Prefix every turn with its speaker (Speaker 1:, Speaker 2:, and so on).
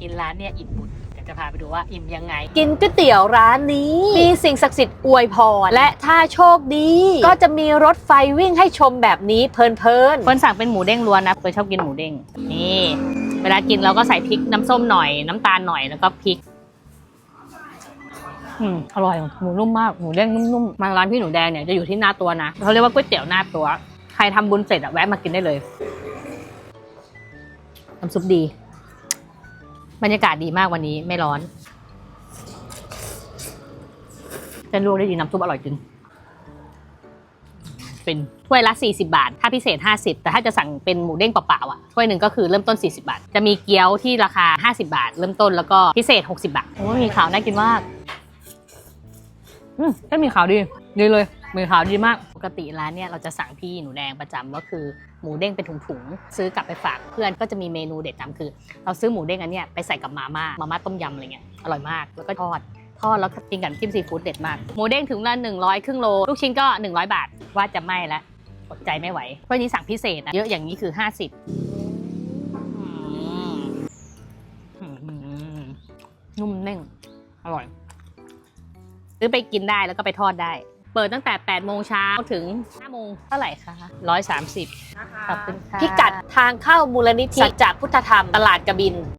Speaker 1: กินร้านเนี่ยอิ่มบุญเดี๋ยวจะพาไปดูว่าอิ่มยังไง
Speaker 2: กินก๋วยเตี๋ยวร้านนี้ มีสิ่งศักดิ์สิทธิ์อวยพร และถ้าโชคดี ก็จะมีรถไฟวิ่งให้ชมแบบนี้เพลิน
Speaker 1: เฟิร์นสั่งเป็นหมูเด้งล้วนนะเฟิร์นชอบกินหมูเด้งนี่ เวลากินเราก็ใส่พริกน้ำส้มหน่อย น้ำตาลหน่อยแล้วก็พริกอืมอร่อยหมูนุ่มมากหมูเด้งนุ่มๆมาร้านพี่หนูแดงเนี่ยจะอยู่ที่หน้าตัวนะเขาเรียกว่าก๋วยเตี๋ยวหน้าตัว ใครทำบุญเสร็จอะแวะมากินได้เลยน้ำซุปดี บรรยากาศดีมากวันนี้ไม่ร้อนเส้นลวกได้ดีน้ำซุปอร่อยจริงเป็นถ้วยละ 40 บาท ถ้าพิเศษ 50 แต่ถ้าจะสั่งเป็นหมูเด้งเปล่าๆอะถ้วยหนึ่งก็คือเริ่มต้น 40 บาท จะมีเกี๊ยวที่ราคา 50 บาท เริ่มต้นแล้วก็พิเศษ 60 บาทโอ้มีขาวน่ากินมาก อืมไม่มีขาวดีดีเลย มีขาวดีมาก ปกติร้านเนี่ยเราจะสั่งพี่หนูแดงประจำก็คือหมูเด้งเป็นถุงๆ ซื้อกลับไปฝากเพื่อนก็จะมีเมนูเด็ดจำคือ เราซื้อหมูเด้งอันเนี้ยไปใส่กับมาม่ามาม่าต้มยำอะไรเงี้ยอร่อยมากแล้วก็ทอดทอดแล้วกินกับจิ้มซีฟู้ดเด็ดมากหมูเด้งถึงละ100 ครึ่งโล ลูกชิ้นก็ 100 บาทว่าจะไม่ละอดใจไม่ไหวเพราะนี้สั่งพิเศษอะเยอะอย่างนี้คือ 50นุ่มเน่งอร่อย ซื้อไปกินได้แล้วก็ไปทอดได้ เปิดตั้งแต่ 8 โมงเช้าถึง 5 โมงเท่าไหร่คะ 130ขอบคุณค่ะ
Speaker 2: ๆพิกัดทางเข้ามูลนิธิสัจจะพุทธธรรมตลาดกระบิน